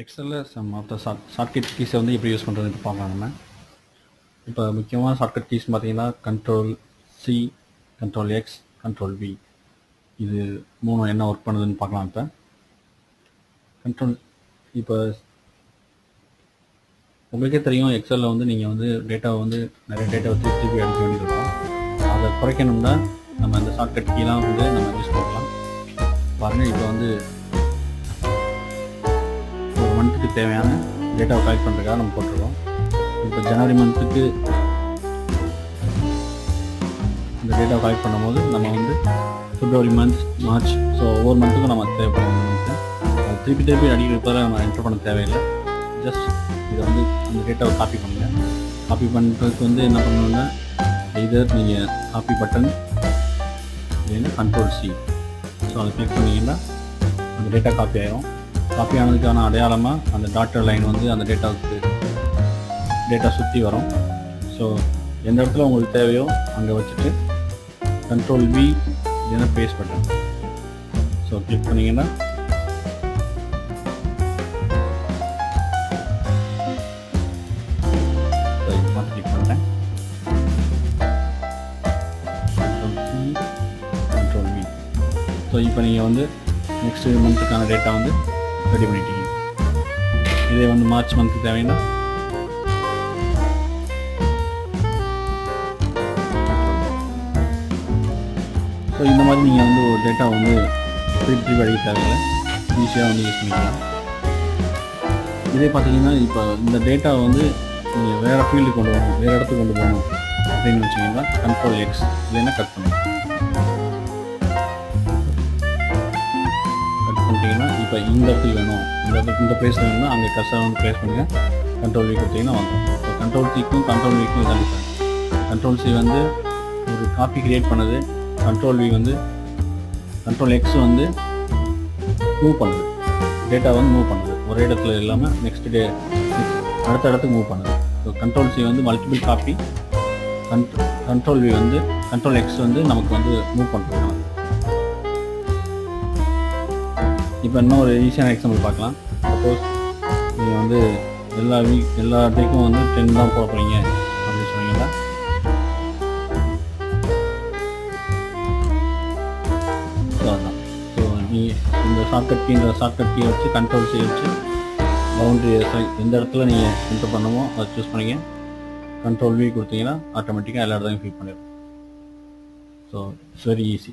எக்ஸலில் some of the short shortcut கீஸை வந்து எப்படி use பண்ணுறதுன்னு பார்க்கலாம் நம்ம. இப்போ முக்கியமாக ஷார்ட்கட் கீஸ் பார்த்தீங்கன்னா control C control X control V இது மூணும் என்ன ஒர்க் பண்ணுதுன்னு பார்க்கலாம் இப்போ. கண்ட்ரோல் இப்போ உங்களுக்கே தெரியும் எக்ஸலில் வந்து நீங்கள் வந்து டேட்டாவை வந்து நிறைய டேட்டாவை திருப்பி திருப்பி அடிக்க வேண்டியிருக்கும். அதை குறைக்கணும்னா நம்ம இந்த ஷார்ட்கட் கீலாம் வந்து நம்ம யூஸ் பண்ணலாம். பாருங்கள் இப்போ வந்து மந்த்துக்கு தேவையான டேட்டாவை கலெக்ட் பண்ணுறதுக்காக நம்ம போட்டிருக்கோம். இப்போ ஜனவரி மந்த்துக்கு இந்த டேட்டாவை கலெக்ட் பண்ணும்போது நம்ம வந்து ஃபிப்ரவரி மந்த் மார்ச் ஸோ ஒவ்வொரு மந்த்துக்கும் நம்ம தேவைப்படும். நமக்கு அது திருப்பி திருப்பி அடிக்கிறதுக்கு நம்ம என்டர் பண்ண தேவையில்லை. ஜஸ்ட் இதை வந்து அந்த டேட்டாவை காப்பி பண்ணுங்க. காப்பி பண்ணுறதுக்கு வந்து என்ன பண்ணணும்னா இதர் நீங்கள் காப்பி பட்டன் இல்லைன்னா கண்ட்ரோல் சி ஸோ அதை கிளிக் பண்ணீங்கன்னா அந்த டேட்டா காப்பி ஆகிடும் காப்பி ஆனதுக்கான அடையாளமாக அந்த டாட்டர் லைன் வந்து அந்த டேட்டாவுக்கு டேட்டா சுற்றி வரும். ஸோ எந்த இடத்துல உங்களுக்கு தேவையோ அங்கே வச்சுட்டு கண்ட்ரோல் வி இல்லைன்னா பேஸ் பட்டன் ஸோ கிளிக் பண்ணிங்கன்னா கண்ட்ரோல் ஸோ இப்போ நீங்கள் வந்து நெக்ஸ்ட் மந்த்துக்கான டேட்டா வந்து ரெடி பண்ணிட்டீங்க. இதே வந்து மார்ச் மந்த்துக்கு தேவைன்னா ஸோ இந்த மாதிரி நீங்கள் வந்து ஒரு டேட்டா வந்து திருப்பி திருப்பி அடிக்க தேவையில்லை. ஈஸியாக வந்து யூஸ் பண்ணிக்கலாம். இதே பார்த்தீங்கன்னா இப்போ இந்த டேட்டா வந்து நீங்கள் வேறு ஃபீல்டு கொண்டு போகணும் வேறு இடத்துக்கு கொண்டு போகணும் அப்படின்னு வச்சிங்கன்னா கண்ட்ரோல் எக்ஸ் இல்லைன்னா கட் பண்ணணும் கொடுத்தீங்கன்னா இப்போ இந்த இடத்துக்கு வேணும். இந்த இடத்துக்கு இந்த பிளேஸ் வேணும்னா அங்கே கஷ்டம் வந்து ப்ளேஸ் பண்ணுங்கள் கண்ட்ரோல் வி கொடுத்தீங்கன்னா வாங்க இப்போ கண்ட்ரோல் சிக்கும் கண்ட்ரோல் விக்கும் இதான் கண்ட்ரோல் சி வந்து ஒரு காப்பி கிரியேட் பண்ணது. கண்ட்ரோல் வி வந்து கண்ட்ரோல் எக்ஸ் வந்து மூவ் பண்ணுது. டேட்டா வந்து மூவ் பண்ணுது. ஒரே இடத்துல இல்லாமல் நெக்ஸ்ட் டே அடுத்த இடத்துக்கு மூவ் பண்ணுது. ஸோ கண்ட்ரோல் சி வந்து multiple copy control control V வந்து கண்ட்ரோல் எக்ஸ் வந்து நமக்கு வந்து மூவ் பண்ணுறது இப்போ இன்னும் ஒரு ஈஸியான எக்ஸாம்பிள் பார்க்கலாம். சப்போஸ் நீங்கள் வந்து எல்லா வீக் எல்லா டேக்கும் வந்து டென் தான் போட போகிறீங்க அப்படின்னு சொன்னீங்கன்னா ஸோ நீங்கள் இந்த ஷார்ட்கட் கீ இந்த ஷார்ட்கட் கீ வச்சு கண்ட்ரோல் செய்ய வச்சு பவுண்ட்ரி எந்த இடத்துல நீங்கள் என்டர் பண்ணமோ அதை சூஸ் பண்ணிங்க கண்ட்ரோல் வி கொடுத்தீங்கன்னா ஆட்டோமேட்டிக்காக எல்லா இடத்தையும் ஃபில் பண்ணிடும் ஸோ இட்ஸ் வெரி ஈஸி